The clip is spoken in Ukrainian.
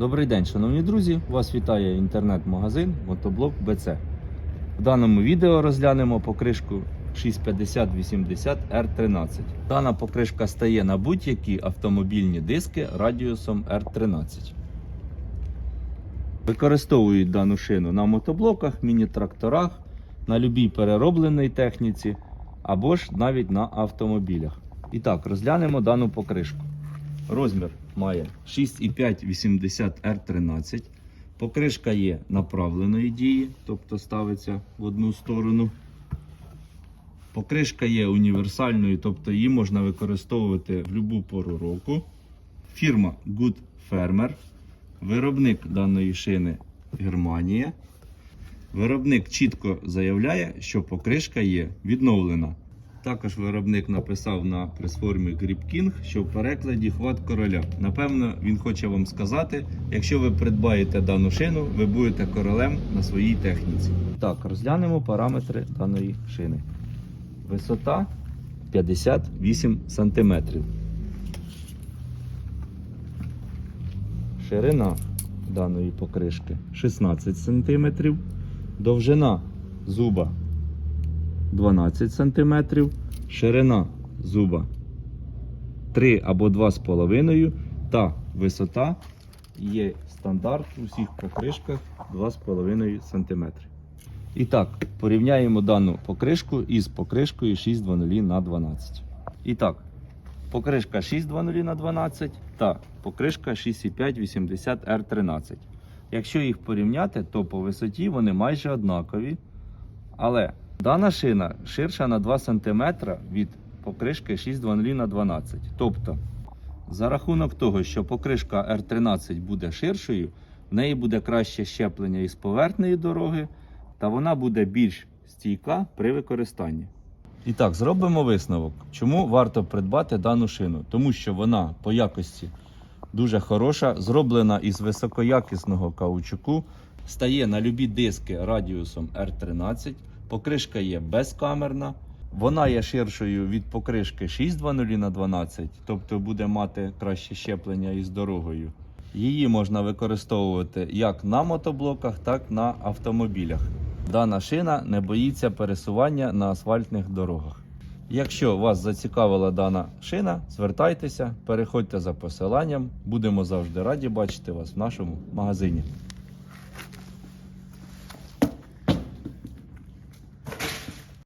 Добрий день, шановні друзі! Вас вітає інтернет-магазин Мотоблок БЦ. В даному відео розглянемо покришку 650-80 R13. Дана покришка стає на будь-які автомобільні диски радіусом R13. Використовують дану шину на мотоблоках, міні-тракторах, на любій переробленій техніці або ж навіть на автомобілях. І так, розглянемо дану покришку. Розмір має 6,580 R13. Покришка є направленої дії, тобто ставиться в одну сторону. Покришка є універсальною, тобто її можна використовувати в будь-яку пору року. Фірма Good Farmer. Виробник даної шини Германія. Виробник чітко заявляє, що покришка є відновлена. Також виробник написав на пресформі King, що в перекладі хват короля. Напевно, він хоче вам сказати, якщо ви придбаєте дану шину, ви будете королем на своїй техніці. Так, розглянемо параметри даної шини. Висота 58 см. Ширина даної покришки 16 см. Довжина зуба 12 см, ширина зуба 3 або 2,5 та висота є стандарт у всіх покришках 2,5 см. І так, порівняємо дану покришку із покришкою 620 на 12. І так, покришка 620 на 12 та покришка 6,580 R13. Якщо їх порівняти, то по висоті вони майже однакові. Але дана шина ширша на 2 см від покришки 620 на 12. Тобто, за рахунок того, що покришка R13 буде ширшою, в неї буде краще щеплення із поверхнеї дороги, та вона буде більш стійка при використанні. І так, зробимо висновок, чому варто придбати дану шину, тому що вона по якості дуже хороша, зроблена із високоякісного каучуку, стає на любі диски радіусом R13. Покришка є безкамерна. Вона є ширшою від покришки 620 на 12, тобто буде мати краще щеплення із дорогою. Її можна використовувати як на мотоблоках, так і на автомобілях. Дана шина не боїться пересування на асфальтних дорогах. Якщо вас зацікавила дана шина, звертайтеся, переходьте за посиланням. Будемо завжди раді бачити вас в нашому магазині.